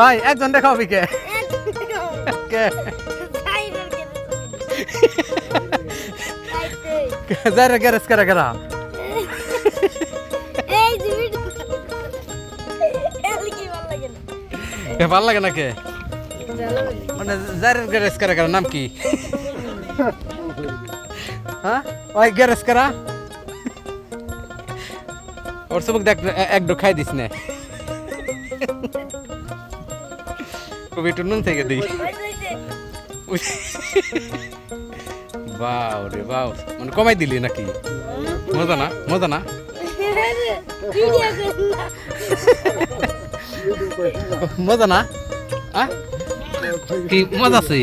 হয় একজনটা খাবি কে কে যাই রে গ্যারেজ করে গেলা ভাল লাগে না কে মানে যার গ্যারেজ করে গেলা নাম কি হ্যাঁ ওই গ্যারেজ করা ওর সবক দেখ এক ডো খাই দিস না কোভিট নুনছে গে দি উই বাহও রে বাহও মন মানে কমাই দিলি নাকি মজা না মজা না ভিডিও কই না মজা না আ ঠিক মজা আছে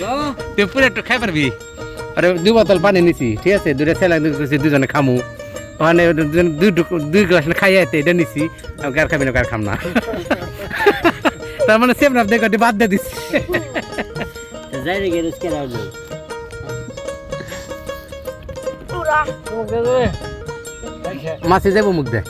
তো টেপরেটো খাইববি আরে দুই গাতল পানি নিছি ঠিক আছে দুইটা ছালাং নিছি দুইজনে খামু মানে দুই দুই গ্লাস খাইয়েতে এনেছি আর খাইব না আর খাম না তার মানে সেম রাফ দেখো বাদ দিয়ে দিচ্ছি যাই রে গেলে কেন হলো মাছে যাবো মুখ দে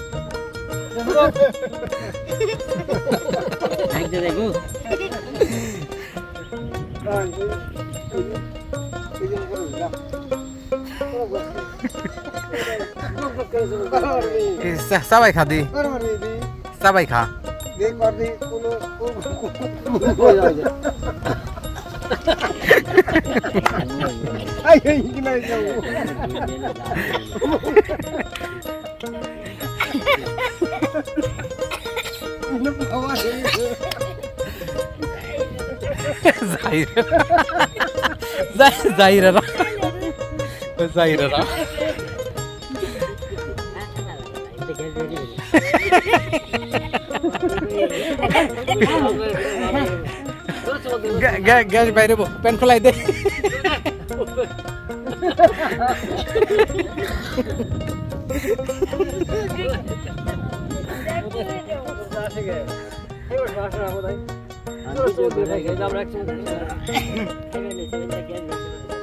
সবাই খা দি সবাই খা Ben vardı bunu koyardı. Ay ay ginayacağım. Ne hava Zahir. Zahir ara. Zahir ara. Zahir ara. Gas বাইরে প্যান খোলাই দে আমরা